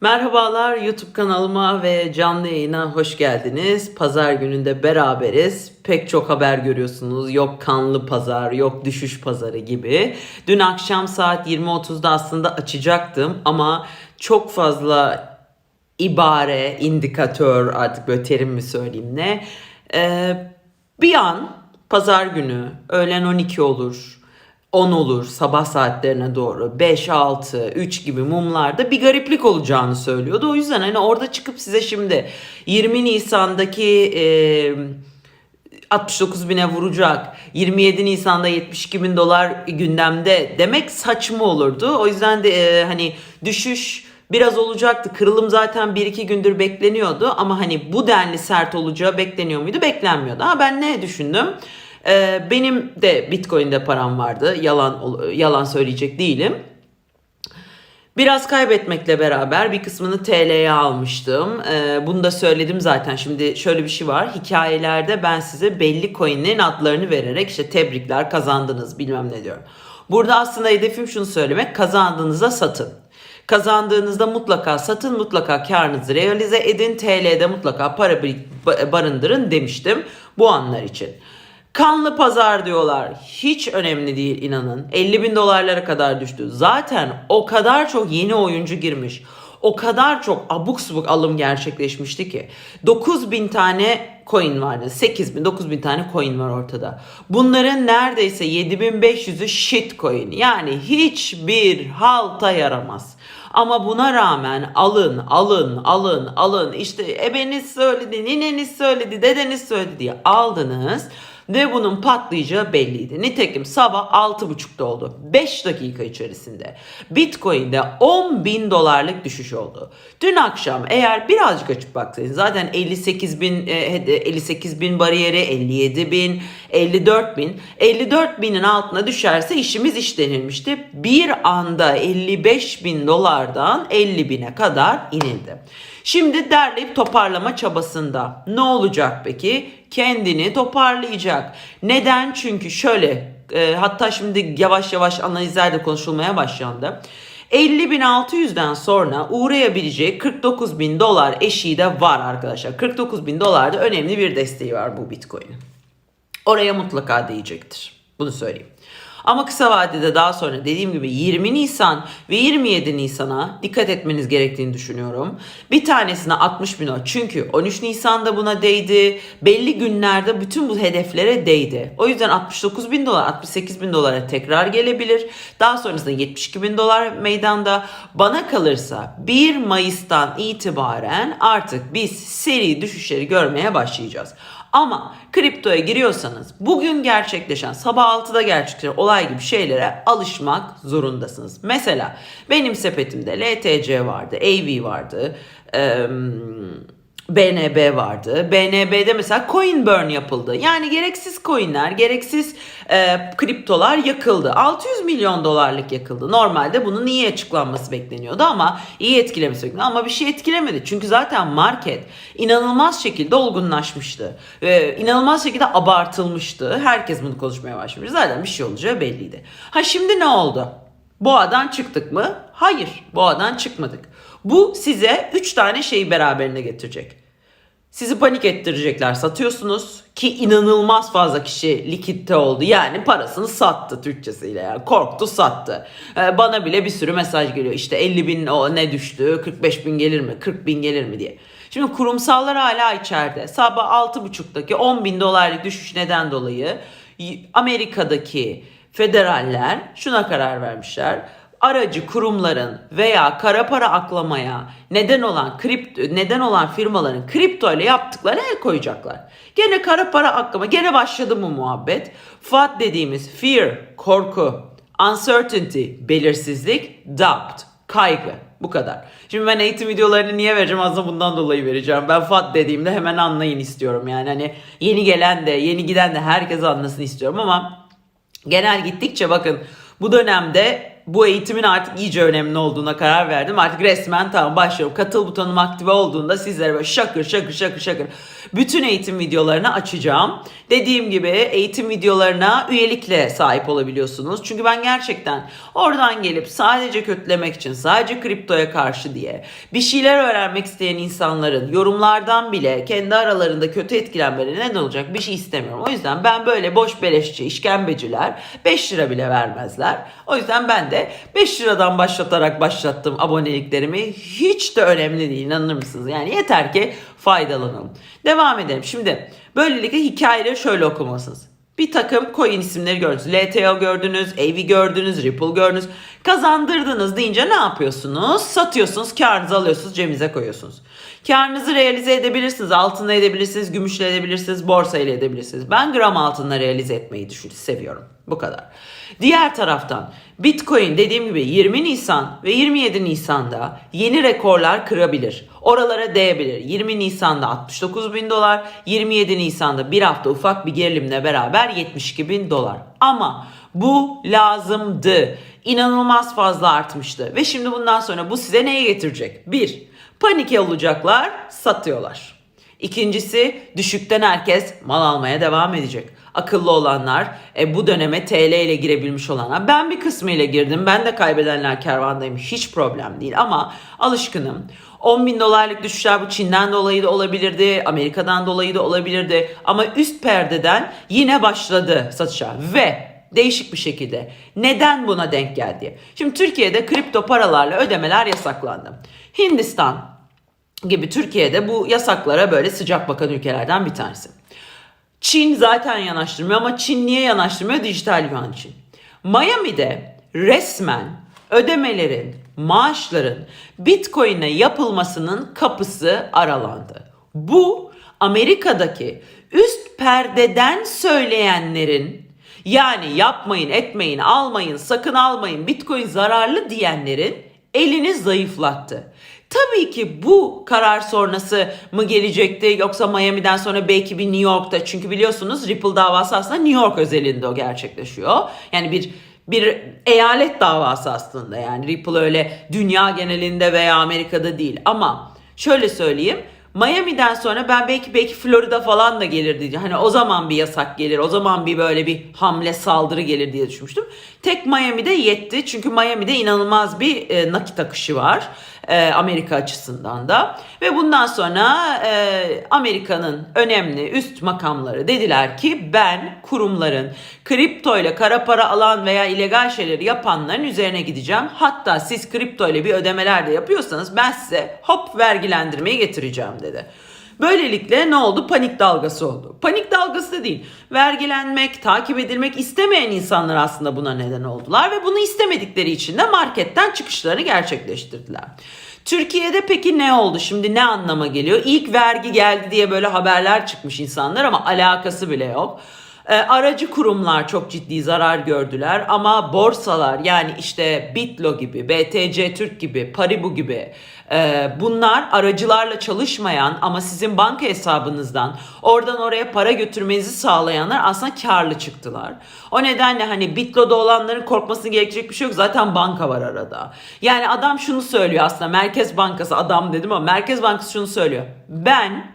Merhabalar YouTube kanalıma ve canlı yayına hoş geldiniz. Pazar gününde beraberiz. Pek çok haber görüyorsunuz. Yok kanlı pazar, yok düşüş pazarı gibi. Dün akşam saat 20.30'da aslında açacaktım ama çok fazla ibare, indikatör artık böyle terim mi söyleyeyim ne. Ee, bir an pazar günü öğlen 12 olur. 10 olur sabah saatlerine doğru 5, 6, 3 gibi mumlarda bir gariplik olacağını söylüyordu. O yüzden hani orada çıkıp size şimdi 20 Nisan'daki e, 69 bine vuracak 27 Nisan'da 72 bin dolar gündemde demek saçma olurdu. O yüzden de e, hani düşüş biraz olacaktı. Kırılım zaten 1-2 gündür bekleniyordu ama hani bu denli sert olacağı bekleniyor muydu? Beklenmiyordu. Ha ben ne düşündüm? Ee, benim de Bitcoin'de param vardı. Yalan yalan söyleyecek değilim. Biraz kaybetmekle beraber bir kısmını TL'ye almıştım. Ee, bunu da söyledim zaten. Şimdi şöyle bir şey var. Hikayelerde ben size belli coinlerin adlarını vererek işte tebrikler kazandınız bilmem ne diyorum. Burada aslında hedefim şunu söylemek. Kazandığınızda satın. Kazandığınızda mutlaka satın, mutlaka karınızı realize edin. TL'de mutlaka para barındırın demiştim bu anlar için. Kanlı pazar diyorlar. Hiç önemli değil inanın. 50 bin dolarlara kadar düştü. Zaten o kadar çok yeni oyuncu girmiş. O kadar çok abuk subuk alım gerçekleşmişti ki. 9 bin tane coin vardı. 8 bin 9 bin tane coin var ortada. Bunların neredeyse 7500'ü shit coin. Yani hiçbir halta yaramaz. Ama buna rağmen alın, alın, alın, alın. İşte ebeniz söyledi, nineniz söyledi, dedeniz söyledi diye aldınız. Ve bunun patlayacağı belliydi. Nitekim sabah 6.30'da oldu. 5 dakika içerisinde. Bitcoin'de 10 bin dolarlık düşüş oldu. Dün akşam eğer birazcık açıp baksaydınız zaten 58 bin, 58 e, bin bariyeri, 57 bin, 54 bin. 54 binin altına düşerse işimiz işlenilmişti. Bir anda 55 bin dolardan 50 bine kadar inildi. Şimdi derleyip toparlama çabasında. Ne olacak peki? Kendini toparlayacak. Neden? Çünkü şöyle e, hatta şimdi yavaş yavaş analizler de konuşulmaya başlandı. 50.600'den sonra uğrayabileceği 49 bin dolar eşiği de var arkadaşlar. 49 bin dolar da önemli bir desteği var bu Bitcoin'in. Oraya mutlaka değecektir. Bunu söyleyeyim. Ama kısa vadede daha sonra dediğim gibi 20 Nisan ve 27 Nisan'a dikkat etmeniz gerektiğini düşünüyorum. Bir tanesine 60 bin o. Çünkü 13 Nisan'da buna değdi. Belli günlerde bütün bu hedeflere değdi. O yüzden 69 bin dolar, 68 bin dolara tekrar gelebilir. Daha sonrasında 72 bin dolar meydanda. Bana kalırsa 1 Mayıs'tan itibaren artık biz seri düşüşleri görmeye başlayacağız. Ama kriptoya giriyorsanız bugün gerçekleşen sabah 6'da gerçekleşen olay gibi şeylere alışmak zorundasınız. Mesela benim sepetimde LTC vardı, AV vardı, ee, BNB vardı. BNB'de mesela coin burn yapıldı. Yani gereksiz coinler, gereksiz e, kriptolar yakıldı. 600 milyon dolarlık yakıldı. Normalde bunun iyi açıklanması bekleniyordu ama iyi etkilemesi bekleniyordu. Ama bir şey etkilemedi. Çünkü zaten market inanılmaz şekilde olgunlaşmıştı. Ve inanılmaz şekilde abartılmıştı. Herkes bunu konuşmaya başlamış. Zaten bir şey olacağı belliydi. Ha şimdi ne oldu? Boğadan çıktık mı? Hayır, boğadan çıkmadık. Bu size 3 tane şeyi beraberinde getirecek. Sizi panik ettirecekler satıyorsunuz ki inanılmaz fazla kişi likitte oldu. Yani parasını sattı Türkçesiyle yani korktu sattı. Ee, bana bile bir sürü mesaj geliyor işte 50 bin o ne düştü 45 bin gelir mi 40 bin gelir mi diye. Şimdi kurumsallar hala içeride. Sabah 6.30'daki 10 bin dolarlık düşüş neden dolayı Amerika'daki federaller şuna karar vermişler aracı kurumların veya kara para aklamaya neden olan kripto neden olan firmaların kripto ile yaptıkları el koyacaklar. Gene kara para aklama gene başladı bu muhabbet. FUD dediğimiz fear, korku, uncertainty, belirsizlik, doubt, kaygı. Bu kadar. Şimdi ben eğitim videolarını niye vereceğim? Aslında bundan dolayı vereceğim. Ben FAT dediğimde hemen anlayın istiyorum. Yani hani yeni gelen de yeni giden de herkes anlasın istiyorum ama genel gittikçe bakın bu dönemde bu eğitimin artık iyice önemli olduğuna karar verdim. Artık resmen tamam başlıyorum. Katıl butonum aktive olduğunda sizlere böyle şakır şakır şakır şakır bütün eğitim videolarını açacağım. Dediğim gibi eğitim videolarına üyelikle sahip olabiliyorsunuz. Çünkü ben gerçekten oradan gelip sadece kötülemek için, sadece kriptoya karşı diye bir şeyler öğrenmek isteyen insanların yorumlardan bile kendi aralarında kötü etkilenmeleri neden olacak bir şey istemiyorum. O yüzden ben böyle boş beleşçi, işkembeciler 5 lira bile vermezler. O yüzden ben de 5 liradan başlatarak başlattım aboneliklerimi. Hiç de önemli değil inanır mısınız? Yani yeter ki faydalanalım. Devam edelim. Şimdi böylelikle hikayeleri şöyle okumalısınız. Bir takım coin isimleri gördünüz. LTO gördünüz, AV gördünüz, Ripple gördünüz. Kazandırdınız deyince ne yapıyorsunuz? Satıyorsunuz, karınızı alıyorsunuz, cebinize koyuyorsunuz. Karınızı realize edebilirsiniz. Altınla edebilirsiniz, gümüşle edebilirsiniz, borsayla edebilirsiniz. Ben gram altınla realize etmeyi düşün, seviyorum. Bu kadar. Diğer taraftan Bitcoin dediğim gibi 20 Nisan ve 27 Nisan'da yeni rekorlar kırabilir. Oralara değebilir. 20 Nisan'da 69 bin dolar, 27 Nisan'da bir hafta ufak bir gerilimle beraber 72 bin dolar. Ama bu lazımdı. İnanılmaz fazla artmıştı. Ve şimdi bundan sonra bu size neye getirecek? Bir, panik olacaklar, satıyorlar. İkincisi düşükten herkes mal almaya devam edecek. Akıllı olanlar, e, bu döneme TL ile girebilmiş olanlar. Ben bir kısmı ile girdim. Ben de kaybedenler kervandayım. Hiç problem değil ama alışkınım. 10 bin dolarlık düşüşler bu Çin'den dolayı da olabilirdi. Amerika'dan dolayı da olabilirdi. Ama üst perdeden yine başladı satışa. Ve değişik bir şekilde. Neden buna denk geldi? Şimdi Türkiye'de kripto paralarla ödemeler yasaklandı. Hindistan gibi Türkiye'de bu yasaklara böyle sıcak bakan ülkelerden bir tanesi. Çin zaten yanaştırmıyor ama Çin niye yanaştırmıyor? Dijital yuan için. Miami'de resmen ödemelerin, maaşların Bitcoin'e yapılmasının kapısı aralandı. Bu Amerika'daki üst perdeden söyleyenlerin yani yapmayın, etmeyin, almayın, sakın almayın, Bitcoin zararlı diyenlerin elini zayıflattı. Tabii ki bu karar sonrası mı gelecekti yoksa Miami'den sonra belki bir New York'ta çünkü biliyorsunuz Ripple davası aslında New York özelinde o gerçekleşiyor. Yani bir bir eyalet davası aslında yani Ripple öyle dünya genelinde veya Amerika'da değil ama şöyle söyleyeyim Miami'den sonra ben belki belki Florida falan da gelir diye. Hani o zaman bir yasak gelir. O zaman bir böyle bir hamle saldırı gelir diye düşünmüştüm. Tek Miami'de yetti. Çünkü Miami'de inanılmaz bir e, nakit akışı var. E, Amerika açısından da. Ve bundan sonra e, Amerika'nın önemli üst makamları dediler ki ben kurumların kripto ile kara para alan veya illegal şeyleri yapanların üzerine gideceğim. Hatta siz kripto ile bir ödemeler de yapıyorsanız ben size hop vergilendirmeyi getireceğim dedi. Böylelikle ne oldu? Panik dalgası oldu. Panik dalgası da değil. Vergilenmek, takip edilmek istemeyen insanlar aslında buna neden oldular ve bunu istemedikleri için de marketten çıkışlarını gerçekleştirdiler. Türkiye'de peki ne oldu? Şimdi ne anlama geliyor? İlk vergi geldi diye böyle haberler çıkmış insanlar ama alakası bile yok. E, aracı kurumlar çok ciddi zarar gördüler ama borsalar yani işte Bitlo gibi, BTC Türk gibi, Paribu gibi e, bunlar aracılarla çalışmayan ama sizin banka hesabınızdan oradan oraya para götürmenizi sağlayanlar aslında karlı çıktılar. O nedenle hani Bitlo'da olanların korkmasını gerekecek bir şey yok. Zaten banka var arada. Yani adam şunu söylüyor aslında Merkez Bankası adam dedim ama Merkez Bankası şunu söylüyor. Ben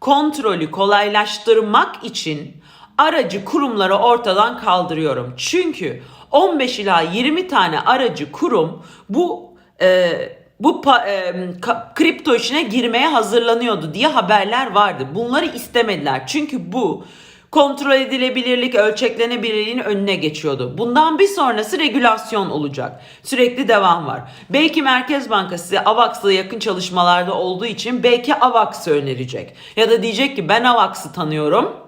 kontrolü kolaylaştırmak için aracı kurumları ortadan kaldırıyorum. Çünkü 15 ila 20 tane aracı kurum bu e, bu pa, e, ka, kripto işine girmeye hazırlanıyordu diye haberler vardı. Bunları istemediler. Çünkü bu kontrol edilebilirlik, ölçeklenebilirliğin önüne geçiyordu. Bundan bir sonrası regülasyon olacak. Sürekli devam var. Belki Merkez Bankası AVAX'la yakın çalışmalarda olduğu için belki AVAX'ı önerecek. Ya da diyecek ki ben AVAX'ı tanıyorum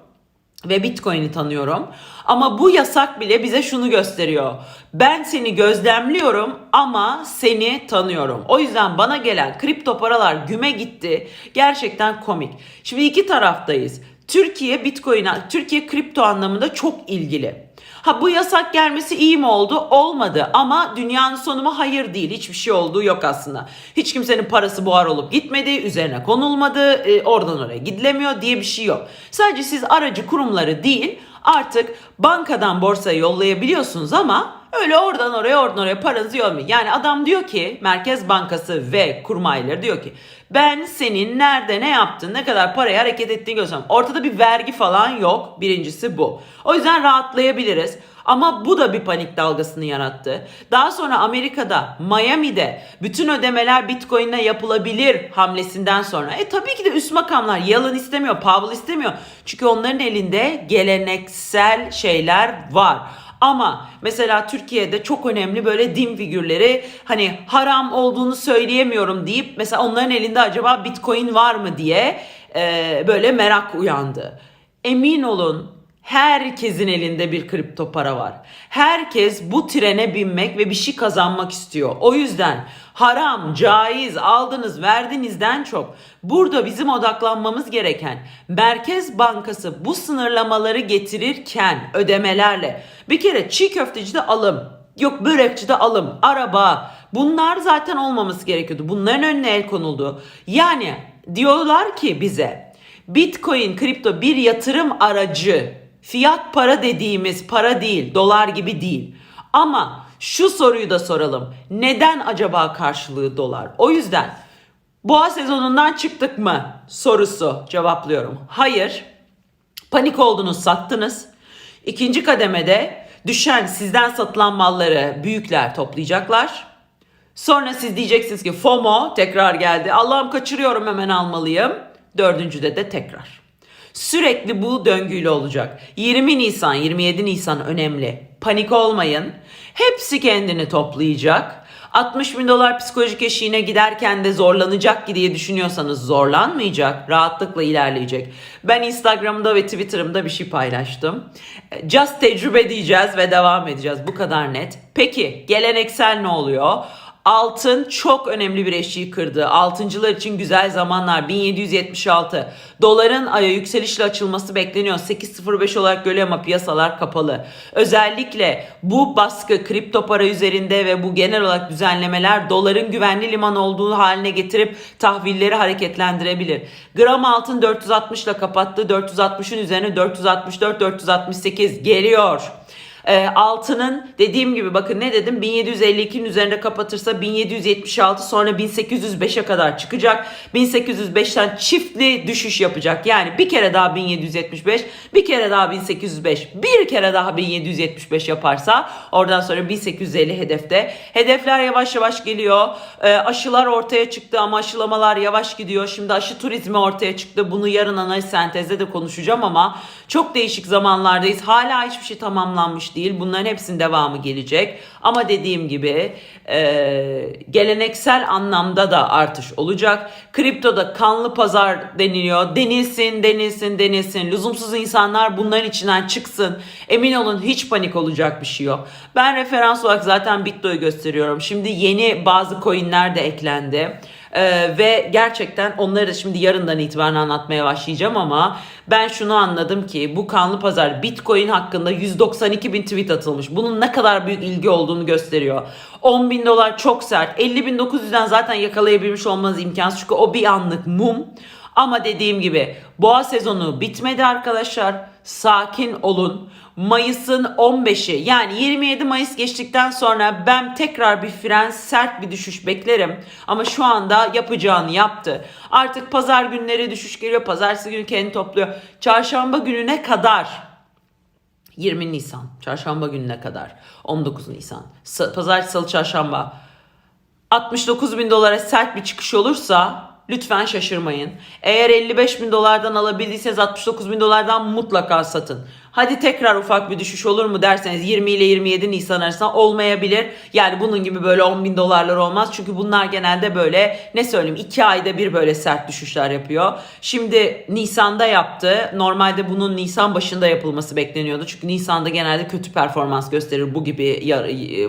ve Bitcoin'i tanıyorum. Ama bu yasak bile bize şunu gösteriyor. Ben seni gözlemliyorum ama seni tanıyorum. O yüzden bana gelen kripto paralar güme gitti. Gerçekten komik. Şimdi iki taraftayız. Türkiye Bitcoin'e, Türkiye kripto anlamında çok ilgili. Ha bu yasak gelmesi iyi mi oldu? Olmadı ama dünyanın sonu mu? Hayır değil. Hiçbir şey olduğu yok aslında. Hiç kimsenin parası buhar olup gitmedi, üzerine konulmadı, e, oradan oraya gidilemiyor diye bir şey yok. Sadece siz aracı kurumları değil artık bankadan borsaya yollayabiliyorsunuz ama öyle oradan oraya oradan oraya paranızı yollayın. Yani adam diyor ki Merkez Bankası ve kurmayları diyor ki ben senin nerede ne yaptın ne kadar parayı hareket ettiğini göstereyim. Ortada bir vergi falan yok. Birincisi bu. O yüzden rahatlayabiliriz. Ama bu da bir panik dalgasını yarattı. Daha sonra Amerika'da, Miami'de bütün ödemeler Bitcoin'le yapılabilir hamlesinden sonra. E tabii ki de üst makamlar Yellen istemiyor, Powell istemiyor. Çünkü onların elinde geleneksel şeyler var. Ama mesela Türkiye'de çok önemli böyle din figürleri hani haram olduğunu söyleyemiyorum deyip mesela onların elinde acaba bitcoin var mı diye e, böyle merak uyandı. Emin olun herkesin elinde bir kripto para var. Herkes bu trene binmek ve bir şey kazanmak istiyor. O yüzden haram, caiz, aldınız, verdinizden çok burada bizim odaklanmamız gereken Merkez Bankası bu sınırlamaları getirirken ödemelerle bir kere çiğ köftecide alım, yok börekçide alım, araba bunlar zaten olmaması gerekiyordu. Bunların önüne el konuldu. Yani diyorlar ki bize Bitcoin, kripto bir yatırım aracı. Fiyat para dediğimiz para değil, dolar gibi değil. Ama şu soruyu da soralım. Neden acaba karşılığı dolar? O yüzden boğa sezonundan çıktık mı sorusu cevaplıyorum. Hayır. Panik oldunuz, sattınız. İkinci kademede düşen sizden satılan malları büyükler toplayacaklar. Sonra siz diyeceksiniz ki FOMO tekrar geldi. Allah'ım kaçırıyorum hemen almalıyım. Dördüncüde de tekrar. Sürekli bu döngüyle olacak. 20 Nisan, 27 Nisan önemli. Panik olmayın. Hepsi kendini toplayacak. 60 bin dolar psikolojik eşiğine giderken de zorlanacak ki diye düşünüyorsanız zorlanmayacak. Rahatlıkla ilerleyecek. Ben Instagram'da ve Twitter'ımda bir şey paylaştım. Just tecrübe diyeceğiz ve devam edeceğiz. Bu kadar net. Peki geleneksel ne oluyor? Altın çok önemli bir eşiği kırdı. Altıncılar için güzel zamanlar 1776. Doların aya yükselişle açılması bekleniyor. 8.05 olarak görüyor ama piyasalar kapalı. Özellikle bu baskı kripto para üzerinde ve bu genel olarak düzenlemeler doların güvenli liman olduğu haline getirip tahvilleri hareketlendirebilir. Gram altın 460 ile kapattı. 460'ın üzerine 464 468 geliyor. E, altının dediğim gibi bakın ne dedim 1752'nin üzerinde kapatırsa 1776 sonra 1805'e kadar çıkacak. 1805'ten çiftli düşüş yapacak. Yani bir kere daha 1775, bir kere daha 1805, bir kere daha 1775 yaparsa oradan sonra 1850 hedefte. Hedefler yavaş yavaş geliyor. E, aşılar ortaya çıktı ama aşılamalar yavaş gidiyor. Şimdi aşı turizmi ortaya çıktı. Bunu yarın analiz sentezde de konuşacağım ama çok değişik zamanlardayız. Hala hiçbir şey tamamlanmış. Bunların hepsinin devamı gelecek. Ama dediğim gibi e, geleneksel anlamda da artış olacak. Kriptoda kanlı pazar deniliyor. Denilsin, denilsin, denilsin. Lüzumsuz insanlar bunların içinden çıksın. Emin olun hiç panik olacak bir şey yok. Ben referans olarak zaten Bitdo'yu gösteriyorum. Şimdi yeni bazı coinler de eklendi. Ee, ve gerçekten onları da şimdi yarından itibaren anlatmaya başlayacağım ama ben şunu anladım ki bu kanlı pazar Bitcoin hakkında 192 bin tweet atılmış. Bunun ne kadar büyük ilgi olduğunu gösteriyor. 10 bin dolar çok sert. 50 bin 900'den zaten yakalayabilmiş olmanız imkansız çünkü o bir anlık mum. Ama dediğim gibi boğa sezonu bitmedi arkadaşlar. Sakin olun. Mayıs'ın 15'i yani 27 Mayıs geçtikten sonra ben tekrar bir fren sert bir düşüş beklerim. Ama şu anda yapacağını yaptı. Artık pazar günleri düşüş geliyor. Pazartesi günü kendini topluyor. Çarşamba gününe kadar 20 Nisan çarşamba gününe kadar 19 Nisan pazartesi salı çarşamba 69 bin dolara sert bir çıkış olursa lütfen şaşırmayın. Eğer 55 bin dolardan alabildiyseniz 69 bin dolardan mutlaka satın. Hadi tekrar ufak bir düşüş olur mu derseniz 20 ile 27 Nisan arasında olmayabilir. Yani bunun gibi böyle 10 bin dolarlar olmaz. Çünkü bunlar genelde böyle ne söyleyeyim 2 ayda bir böyle sert düşüşler yapıyor. Şimdi Nisan'da yaptı. Normalde bunun Nisan başında yapılması bekleniyordu. Çünkü Nisan'da genelde kötü performans gösterir bu gibi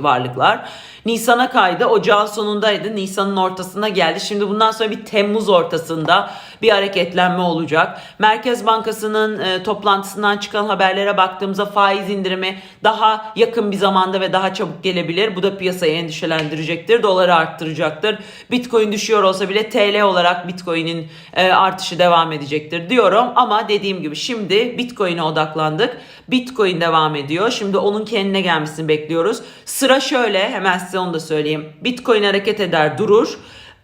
varlıklar. Nisan'a kaydı. Ocağın sonundaydı. Nisan'ın ortasına geldi. Şimdi bundan sonra bir Temmuz ortasında bir hareketlenme olacak. Merkez Bankası'nın e, toplantısından çıkan haberler haberlere baktığımızda faiz indirimi daha yakın bir zamanda ve daha çabuk gelebilir. Bu da piyasayı endişelendirecektir. Doları arttıracaktır. Bitcoin düşüyor olsa bile TL olarak Bitcoin'in e, artışı devam edecektir diyorum. Ama dediğim gibi şimdi Bitcoin'e odaklandık. Bitcoin devam ediyor. Şimdi onun kendine gelmesini bekliyoruz. Sıra şöyle hemen size onu da söyleyeyim. Bitcoin hareket eder durur.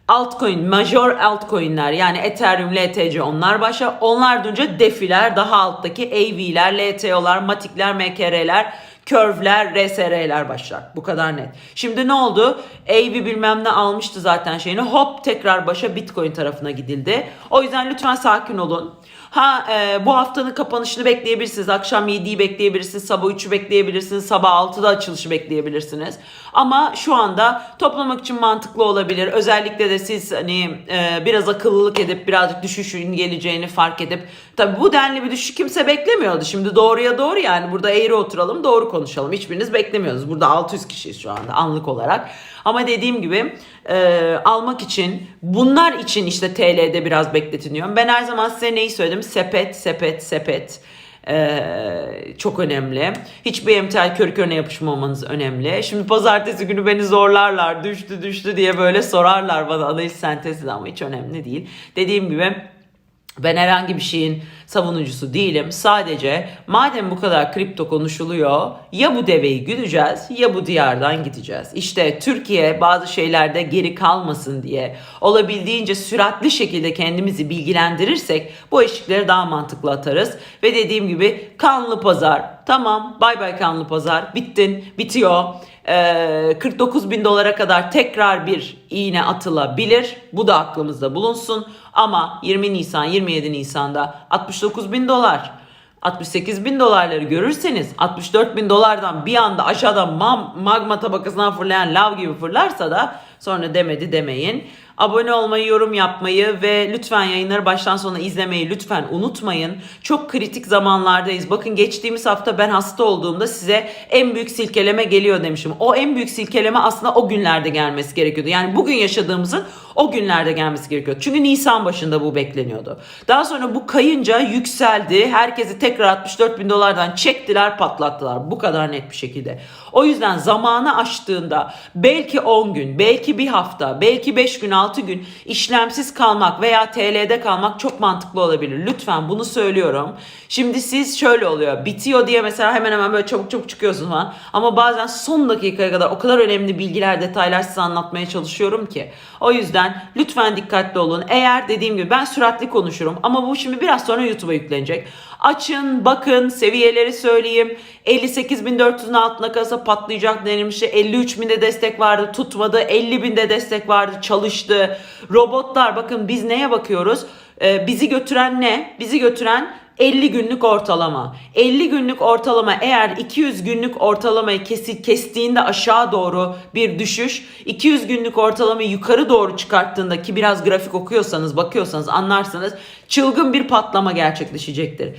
Altcoin, major altcoin'ler yani Ethereum, LTC onlar başlar. Onlar dönünce defiler, daha alttaki AV'ler, LTO'lar, Matik'ler, MKR'ler, Curve'ler, RSR'ler başlar. Bu kadar net. Şimdi ne oldu? AV bilmem ne almıştı zaten şeyini. Hop tekrar başa Bitcoin tarafına gidildi. O yüzden lütfen sakin olun. Ha e, bu haftanın kapanışını bekleyebilirsiniz. Akşam 7'yi bekleyebilirsiniz. Sabah 3'ü bekleyebilirsiniz. Sabah 6'da açılışı bekleyebilirsiniz. Ama şu anda toplamak için mantıklı olabilir. Özellikle de siz hani e, biraz akıllılık edip birazcık düşüşün geleceğini fark edip tabi bu denli bir düşüş kimse beklemiyordu. Şimdi doğruya doğru yani burada eğri oturalım doğru konuşalım. Hiçbiriniz beklemiyorsunuz. Burada 600 kişiyiz şu anda anlık olarak. Ama dediğim gibi e, almak için bunlar için işte TL'de biraz bekletiniyorum. Ben her zaman size neyi söyledim? Sepet, sepet, sepet. Ee, çok önemli. Hiçbir emtia kör körüne yapışmamanız önemli. Şimdi pazartesi günü beni zorlarlar. Düştü düştü diye böyle sorarlar bana analiz sentezi ama hiç önemli değil. Dediğim gibi ben herhangi bir şeyin savunucusu değilim. Sadece madem bu kadar kripto konuşuluyor ya bu deveyi güdeceğiz ya bu diyardan gideceğiz. İşte Türkiye bazı şeylerde geri kalmasın diye olabildiğince süratli şekilde kendimizi bilgilendirirsek bu eşikleri daha mantıklı atarız. Ve dediğim gibi kanlı pazar tamam bay bay kanlı pazar bittin bitiyor. Ee, 49 bin dolara kadar tekrar bir iğne atılabilir. Bu da aklımızda bulunsun. Ama 20 Nisan 27 Nisan'da 69 bin dolar 68 bin dolarları görürseniz 64 bin dolardan bir anda aşağıdan magma tabakasından fırlayan lav gibi fırlarsa da sonra demedi demeyin. Abone olmayı, yorum yapmayı ve lütfen yayınları baştan sona izlemeyi lütfen unutmayın. Çok kritik zamanlardayız. Bakın geçtiğimiz hafta ben hasta olduğumda size en büyük silkeleme geliyor demişim. O en büyük silkeleme aslında o günlerde gelmesi gerekiyordu. Yani bugün yaşadığımızın o günlerde gelmesi gerekiyor. Çünkü Nisan başında bu bekleniyordu. Daha sonra bu kayınca yükseldi. Herkesi tekrar 64 bin dolardan çektiler patlattılar. Bu kadar net bir şekilde. O yüzden zamanı aştığında belki 10 gün, belki bir hafta, belki 5 gün, 6 gün işlemsiz kalmak veya TL'de kalmak çok mantıklı olabilir. Lütfen bunu söylüyorum. Şimdi siz şöyle oluyor. Bitiyor diye mesela hemen hemen böyle çabuk çabuk çıkıyorsunuz falan. Ama bazen son dakikaya kadar o kadar önemli bilgiler, detaylar size anlatmaya çalışıyorum ki. O yüzden lütfen dikkatli olun. Eğer dediğim gibi ben süratli konuşurum ama bu şimdi biraz sonra YouTube'a yüklenecek. Açın, bakın, seviyeleri söyleyeyim. 58.400'ün altına kalsa patlayacak denilmişti. 53.000'de destek vardı, tutmadı. 50.000'de destek vardı, çalıştı. Robotlar bakın biz neye bakıyoruz? Ee, bizi götüren ne? Bizi götüren 50 günlük ortalama. 50 günlük ortalama eğer 200 günlük ortalamayı kesi, kestiğinde aşağı doğru bir düşüş, 200 günlük ortalamayı yukarı doğru çıkarttığında ki biraz grafik okuyorsanız, bakıyorsanız anlarsanız çılgın bir patlama gerçekleşecektir.